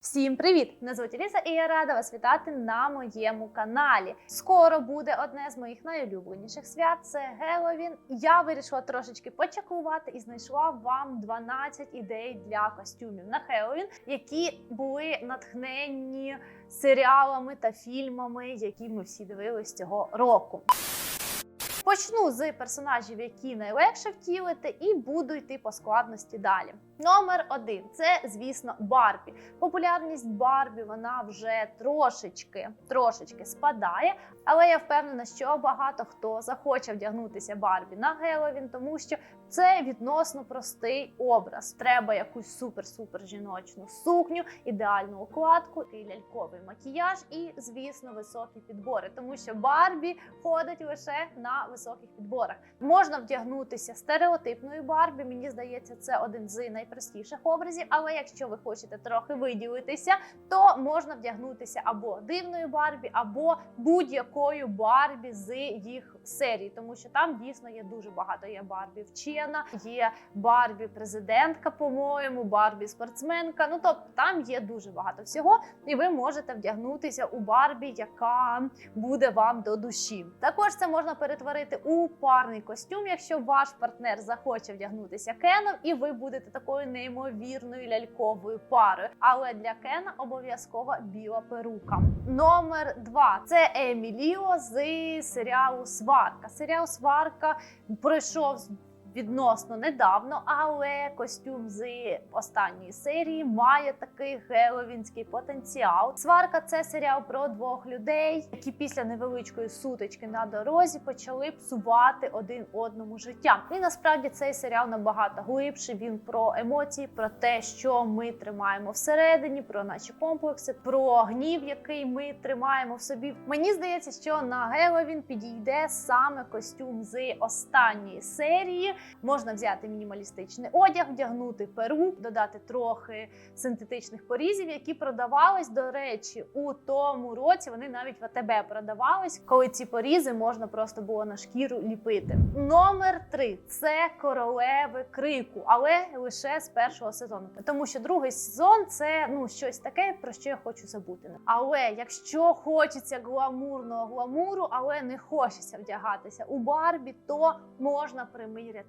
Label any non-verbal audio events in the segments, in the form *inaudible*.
Всім привіт! Мене звуть Ліса і я рада вас вітати на моєму каналі. Скоро буде одне з моїх найулюбленіших свят це Геловін. Я вирішила трошечки почекувати і знайшла вам 12 ідей для костюмів на Геловін, які були натхненні серіалами та фільмами, які ми всі дивились цього року. Почну з персонажів, які найлегше втілити, і буду йти по складності далі. Номер один це, звісно, Барбі. Популярність Барбі вона вже трошечки трошечки спадає, але я впевнена, що багато хто захоче вдягнутися Барбі на Геловін, тому що це відносно простий образ. Треба якусь супер-супер жіночну сукню, ідеальну укладку, і ляльковий макіяж, і, звісно, високі підбори, тому що Барбі ходить лише на високих підборах. Можна вдягнутися стереотипною Барбі. Мені здається, це один з найпростіших образів. Але якщо ви хочете трохи виділитися, то можна вдягнутися або дивною Барбі, або будь-якою Барбі з їх серії, тому що там дійсно є дуже багато. Є Барбі вчена, є Барбі президентка, по-моєму, Барбі спортсменка. Ну тобто там є дуже багато всього, і ви можете вдягнутися у Барбі, яка буде вам до душі. Також це можна перетворити у парний костюм, якщо ваш партнер захоче вдягнутися Кеном, і ви будете такою неймовірною ляльковою парою. Але для Кена обов'язково біла перука. Номер два це Еміліо з серіалу Сварка. Серіал Сварка пройшов відносно недавно, але костюм з останньої серії має такий геловінський потенціал. Сварка це серіал про двох людей, які після невеличкої сутички на дорозі почали псувати один одному життя. І насправді цей серіал набагато глибший. Він про емоції, про те, що ми тримаємо всередині, про наші комплекси, про гнів, який ми тримаємо в собі. Мені здається, що на Геловін підійде саме костюм з останньої серії. Можна взяти мінімалістичний одяг, вдягнути перу, додати трохи синтетичних порізів, які продавались. До речі, у тому році вони навіть в АТБ продавались, коли ці порізи можна просто було на шкіру ліпити. Номер три це королеви крику, але лише з першого сезону, тому що другий сезон це ну щось таке, про що я хочу забути. Але якщо хочеться гламурного гламуру, але не хочеться вдягатися у Барбі, то можна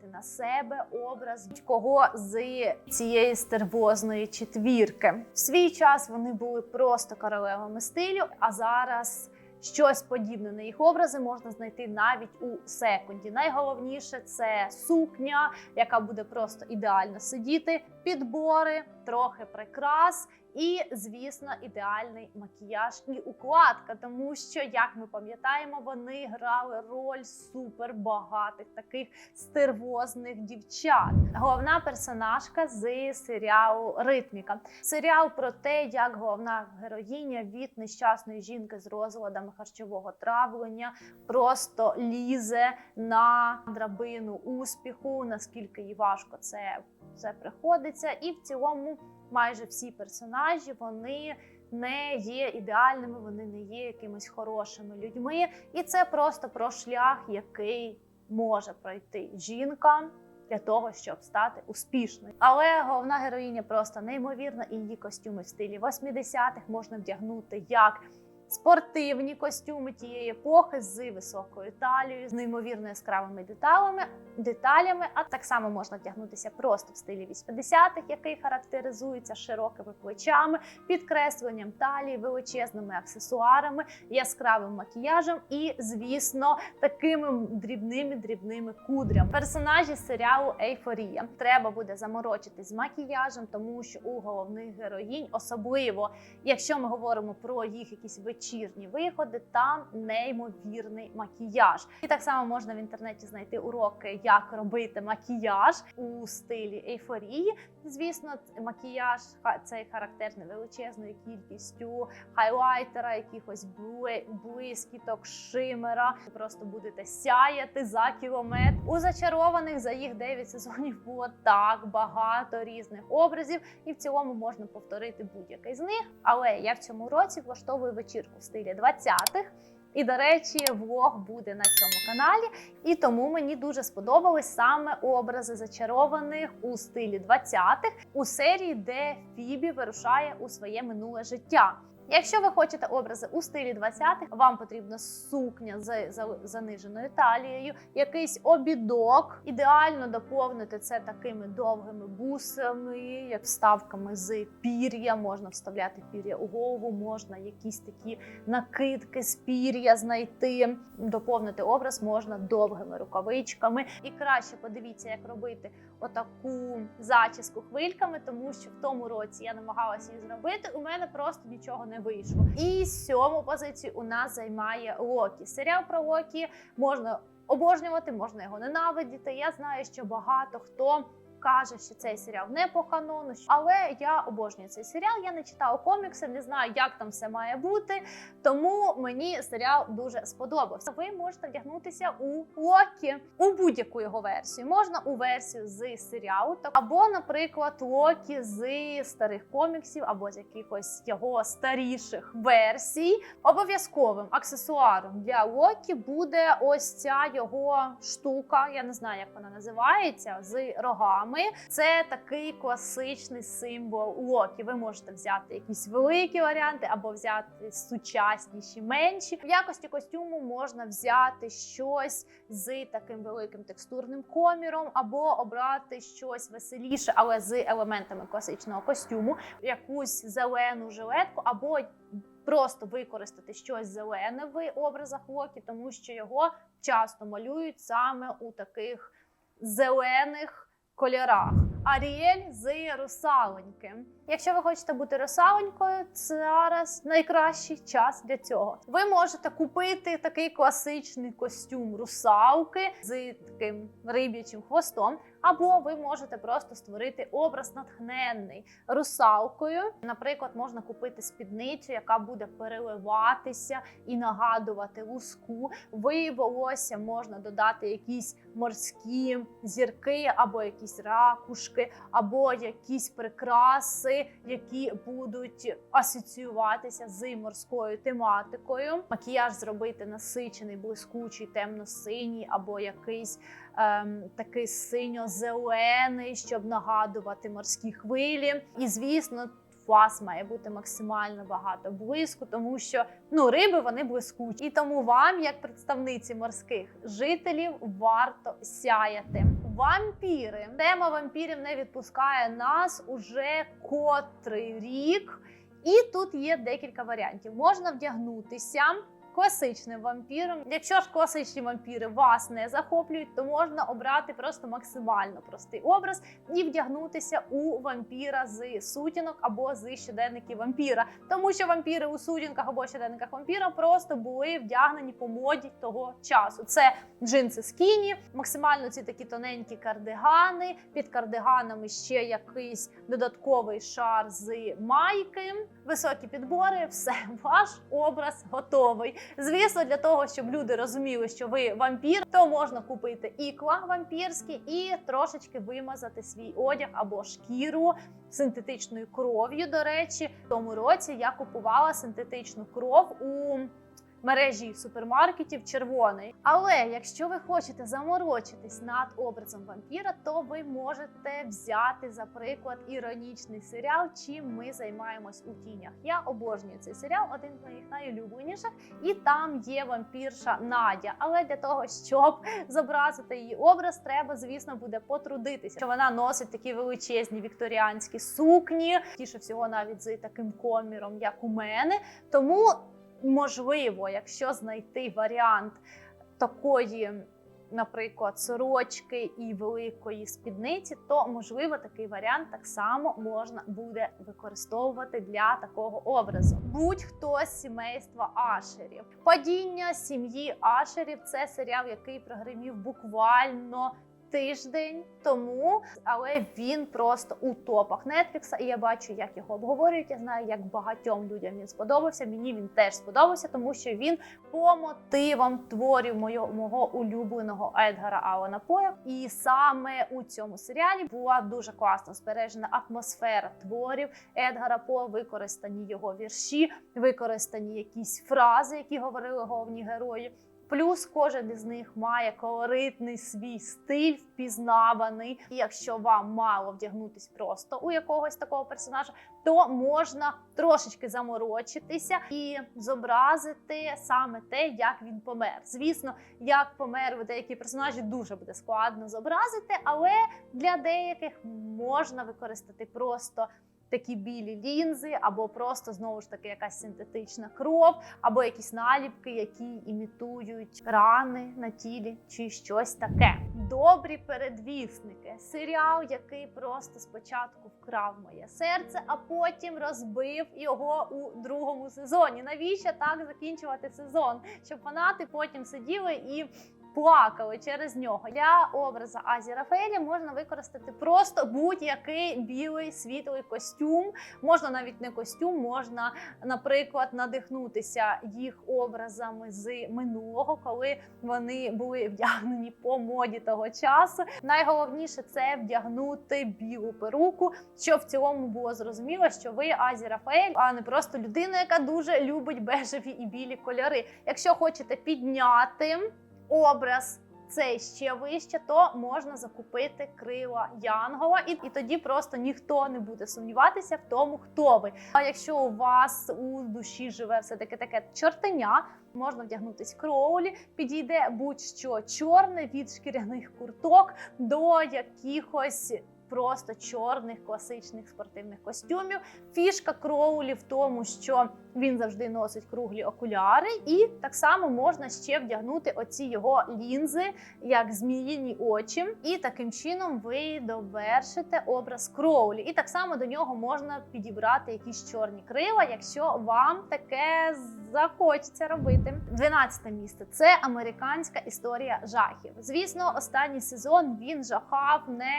приміряти на себе образ кого з цієї стервозної четвірки. В свій час вони були просто королевами стилю, а зараз. Щось подібне на їх образи можна знайти навіть у секунді. Найголовніше це сукня, яка буде просто ідеально сидіти, підбори, трохи прикрас. І, звісно, ідеальний макіяж і укладка, тому що, як ми пам'ятаємо, вони грали роль супербагатих таких стервозних дівчат. Головна персонажка з серіалу Ритміка. Серіал про те, як головна героїня від нещасної жінки з розладами харчового травлення просто лізе на драбину успіху, наскільки їй важко це все приходиться, і в цілому майже всі персонажі вони не є ідеальними, вони не є якимись хорошими людьми. І це просто про шлях, який може пройти жінка. Для того щоб стати успішною, але головна героїня просто неймовірна, і її костюми в стилі 80-х можна вдягнути як спортивні костюми тієї епохи з високою талією, з неймовірно яскравими деталями, деталями. А так само можна вдягнутися просто в стилі 80-х, який характеризується широкими плечами, підкресленням талії, величезними аксесуарами, яскравим макіяжем і, звісно, такими дрібними дрібними кудрями. Персонажі серіалу Ейфорія треба буде заморочитись з макіяжем, тому що у головних героїнь, особливо якщо ми говоримо про їх якісь вечірні виходи, там неймовірний макіяж. І так само можна в інтернеті знайти уроки, як робити макіяж у стилі ейфорії. Звісно, макіяж цей характерний величезною кількістю хайлайтера, якихось блискіток, шимера. Ви просто будете сяяти за кілометр. У зачарованих за їх 9 сезонів було так багато різних образів, і в цілому можна повторити будь-який з них. Але я в цьому році влаштовую вечірку в стилі 20-х. І, до речі, влог буде на цьому каналі, і тому мені дуже сподобались саме образи зачарованих у стилі 20-х у серії, де Фібі вирушає у своє минуле життя. Якщо ви хочете образи у стилі 20-х, вам потрібна сукня з заниженою талією, якийсь обідок. Ідеально доповнити це такими довгими бусами, як вставками з пір'я. Можна вставляти пір'я у голову, можна якісь такі накидки з пір'я знайти. Доповнити образ можна довгими рукавичками. І краще подивіться, як робити отаку зачіску хвильками, тому що в тому році я намагалася її зробити. У мене просто нічого не вийшло. І сьому позицію у нас займає Локі. Серіал про Локі можна обожнювати, можна його ненавидіти. Я знаю, що багато хто. Каже, що цей серіал не по канону, але я обожнюю цей серіал. Я не читала комікси, не знаю, як там все має бути. Тому мені серіал дуже сподобався. Ви можете вдягнутися у Локі у будь-яку його версію. Можна у версію з серіалу, або, наприклад, Локі з старих коміксів, або з якихось його старіших версій. Обов'язковим аксесуаром для Локі буде ось ця його штука. Я не знаю, як вона називається, з рогами. Це такий класичний символ Локі. Ви можете взяти якісь великі варіанти, або взяти сучасніші, менші. В якості костюму можна взяти щось з таким великим текстурним коміром, або обрати щось веселіше, але з елементами класичного костюму, якусь зелену жилетку, або просто використати щось зелене в образах Локі, тому що його часто малюють саме у таких зелених кольорах. Аріель з русалоньки. Якщо ви хочете бути русалонькою, зараз найкращий час для цього. Ви можете купити такий класичний костюм русалки з таким риб'ячим хвостом, або ви можете просто створити образ натхненний русалкою. Наприклад, можна купити спідницю, яка буде переливатися і нагадувати луску. В волосся можна додати якісь морські зірки, або якісь ракушки, або якісь прикраси, які будуть асоціюватися з морською тематикою. Макіяж зробити насичений, блискучий, темно-синій, або якийсь ем, такий синьо-зелений, щоб нагадувати морські хвилі. І звісно. Вас має бути максимально багато блиску, тому що ну риби вони блискучі, і тому вам, як представниці морських жителів, варто сяяти. Вампіри. Тема вампірів не відпускає нас уже котрий рік, і тут є декілька варіантів. Можна вдягнутися. Класичним вампіром. Якщо ж класичні вампіри вас не захоплюють, то можна обрати просто максимально простий образ і вдягнутися у вампіра з сутінок або з щоденників вампіра. Тому що вампіри у сутінках або щоденниках вампіра просто були вдягнені по моді того часу. Це джинси скіні, максимально ці такі тоненькі кардигани. Під кардиганами ще якийсь додатковий шар з майки, високі підбори. Все, *laughs* ваш образ готовий. Звісно, для того, щоб люди розуміли, що ви вампір, то можна купити ікла вампірські і трошечки вимазати свій одяг або шкіру синтетичною кров'ю. До речі, в тому році я купувала синтетичну кров у мережі супермаркетів червоний. Але якщо ви хочете заморочитись над образом вампіра, то ви можете взяти за приклад іронічний серіал, чим ми займаємось у тінях. Я обожнюю цей серіал, один з моїх найулюбленіших, і там є вампірша Надя. Але для того, щоб зобразити її образ, треба, звісно, буде потрудитися. Що вона носить такі величезні вікторіанські сукні, тіше всього навіть з таким коміром, як у мене. Тому можливо, якщо знайти варіант такої, наприклад, сорочки і великої спідниці, то можливо такий варіант так само можна буде використовувати для такого образу. Будь-хто з сімейства Ашерів. Падіння сім'ї Ашерів це серіал, який прогримів буквально. Тиждень тому, але він просто у топах Нетфлікса. І я бачу, як його обговорюють. Я знаю, як багатьом людям він сподобався. Мені він теж сподобався, тому що він по мотивам творів мого, мого улюбленого Едгара Алана Поя. І саме у цьому серіалі була дуже класно збережена атмосфера творів Едгара По, використані його вірші, використані якісь фрази, які говорили головні герої. Плюс кожен із них має колоритний свій стиль, впізнаваний. І якщо вам мало вдягнутись просто у якогось такого персонажа, то можна трошечки заморочитися і зобразити саме те, як він помер. Звісно, як помер у деякі персонажі дуже буде складно зобразити, але для деяких можна використати просто. Такі білі лінзи, або просто знову ж таки якась синтетична кров, або якісь наліпки, які імітують рани на тілі, чи щось таке. Добрі передвісники. Серіал, який просто спочатку вкрав моє серце, а потім розбив його у другому сезоні. Навіщо так закінчувати сезон? Щоб фанати потім сиділи і. Плакали через нього для образа Азі Рафаеля можна використати просто будь-який білий світлий костюм. Можна навіть не костюм, можна, наприклад, надихнутися їх образами з минулого, коли вони були вдягнені по моді того часу. Найголовніше це вдягнути білу перуку, щоб в цілому було зрозуміло, що ви Азі Рафаель, а не просто людина, яка дуже любить бежеві і білі кольори. Якщо хочете підняти образ Це ще вище, то можна закупити крила Янгола, і, і тоді просто ніхто не буде сумніватися в тому, хто ви. А якщо у вас у душі живе все таки таке чортеня, можна вдягнутись кроулі, підійде будь-що чорне від шкіряних курток до якихось. Просто чорних класичних спортивних костюмів. Фішка Кроулі в тому, що він завжди носить круглі окуляри, і так само можна ще вдягнути оці його лінзи, як зміїні очі. І таким чином ви довершите образ Кроулі. І так само до нього можна підібрати якісь чорні крила, якщо вам таке захочеться робити. 12 місце це американська історія жахів. Звісно, останній сезон він жахав не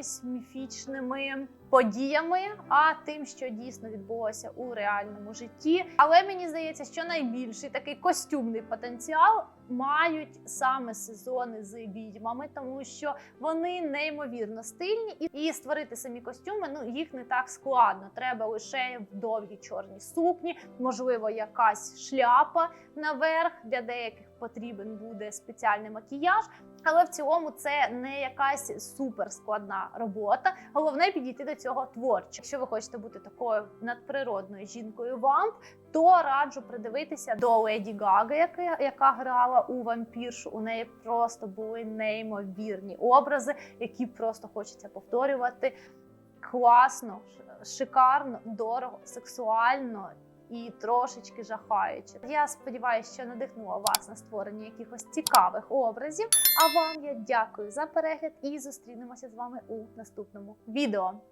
якимись міфічними подіями, а тим, що дійсно відбулося у реальному житті. Але мені здається, що найбільший такий костюмний потенціал мають саме сезони з відьмами, тому що вони неймовірно стильні, і, створити самі костюми ну їх не так складно. Треба лише в довгій чорній сукні, можливо, якась шляпа наверх. Для деяких потрібен буде спеціальний макіяж. Але в цілому це не якась суперскладна робота. Головне підійти до цього творчо. Якщо ви хочете бути такою надприродною жінкою вамп, то раджу придивитися до Леді Гаги, яка, яка грала у вампіршу. У неї просто були неймовірні образи, які просто хочеться повторювати. Класно, шикарно, дорого, сексуально і трошечки жахаюче. Я сподіваюся, що надихнула вас на створення якихось цікавих образів. А вам я дякую за перегляд і зустрінемося з вами у наступному відео.